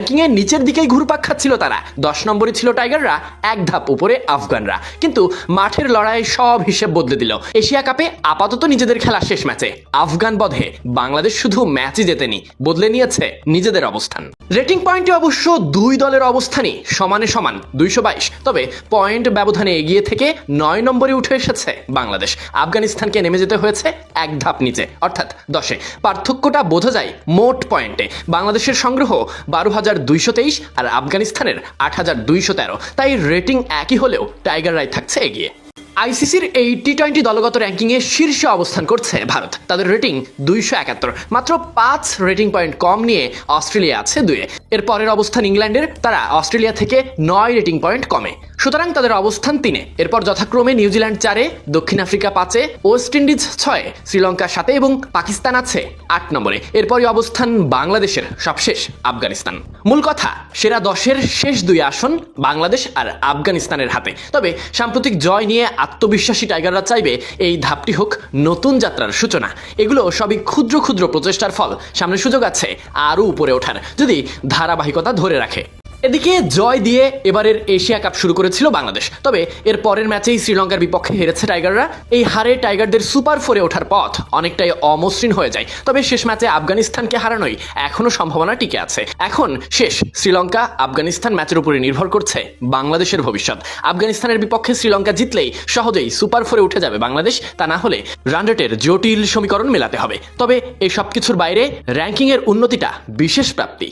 র্যাঙ্কিংয়ে নিচের দিকেই ঘুরপাক খাচ্ছিল তারা। দশ নম্বরে ছিল টাইগাররা, এক ধাপ উপরে আফগানরা। কিন্তু মাঠের লড়াই সব হিসেব বদলে দিল। এশিয়া কাপে আপাতত নিজেদের খেলা শেষ ম্যাচে। আফগান বধে। বাংলাদেশ শুধু ম্যাচই জেতেনি, বদলে নিয়েছে নিজেদের অবস্থান। রেটিং পয়েন্টে অবশ্য দুই দলের অবস্থানই সমানে সমান, দুইশো বাইশ। তবে পয়েন্ট ব্যবধানে এগিয়ে থেকে নয় নম্বরে উঠে এসেছে বাংলাদেশ। আফগানিস্তানকে নেমে যেতে হয়েছে এক ধাপ নিচে, অর্থাৎ দশে। পার্থক্যটা বোঝা যায় মোট পয়েন্টে। বাংলাদেশের সংগ্রহ বারো হাজার আর আফগানিস্তানের আট হাজার দুইশো তেরো। তাই রেটিং একই হলেও টাইগার টাইগাররাই থাকছে এগিয়ে। আইসিসির এই টি টোয়েন্টি দলগত র্যাঙ্কিংয়ে শীর্ষে অবস্থান করছে ভারত। তাদের রেটিং দুইশো একাত্তর। মাত্র পাঁচ রেটিং পয়েন্ট কম নিয়ে অস্ট্রেলিয়া আছে দুয়ে। এর পরের অবস্থান ইংল্যান্ডের। তারা অস্ট্রেলিয়া থেকে নয় রেটিং পয়েন্ট কমে। সুতরাং তাদের অবস্থান তিনে। এরপর যথাক্রমে নিউজিল্যান্ড চারে, দক্ষিণ আফ্রিকা পাঁচে, ওয়েস্ট ইন্ডিজ ছয়ে, শ্রীলঙ্কা সাথে এবং পাকিস্তান আছে আট নম্বরে। এরপরই অবস্থান বাংলাদেশের সবশেষ, আফগানিস্তান। মূল কথা, সেরা দশের শেষ দুই আসন বাংলাদেশ আর আফগানিস্তানের হাতে। তবে সাম্প্রতিক জয় নিয়ে আত্মবিশ্বাসী টাইগাররা চাইবে এই ধাপটি হোক নতুন যাত্রার সূচনা। এগুলো সবই ক্ষুদ্র ক্ষুদ্র প্রচেষ্টার ফল। সামনে সুযোগ আছে আরও উপরে ওঠার। যদি ধারাবাহিকতা ধরে রাখে। এদিকে জয় দিয়ে এবারের এশিয়া কাপ শুরু করেছিল বাংলাদেশ। তবে এর পরের ম্যাচেই শ্রীলঙ্কার বিপক্ষে হেরেছে টাইগাররা। এই হারে টাইগারদের সুপার ফোরে ওঠার পথ অনেকটাই অমসৃণ হয়ে যায়। তবে শেষ ম্যাচে আফগানিস্তানকে হারানোই এখনও সম্ভাবনা টিকে আছে। এখন শেষ, শ্রীলঙ্কা আফগানিস্তান ম্যাচের উপরে নির্ভর করছে বাংলাদেশের ভবিষ্যৎ। আফগানিস্তানের বিপক্ষে শ্রীলঙ্কা জিতলেই সহজেই সুপার ফোরে উঠে যাবে বাংলাদেশ। তা না হলে রানরেটের জটিল সমীকরণ মেলাতে হবে। তবে এই সব কিছুর বাইরে র্যাঙ্কিংয়ের উন্নতিটা বিশেষ প্রাপ্তি।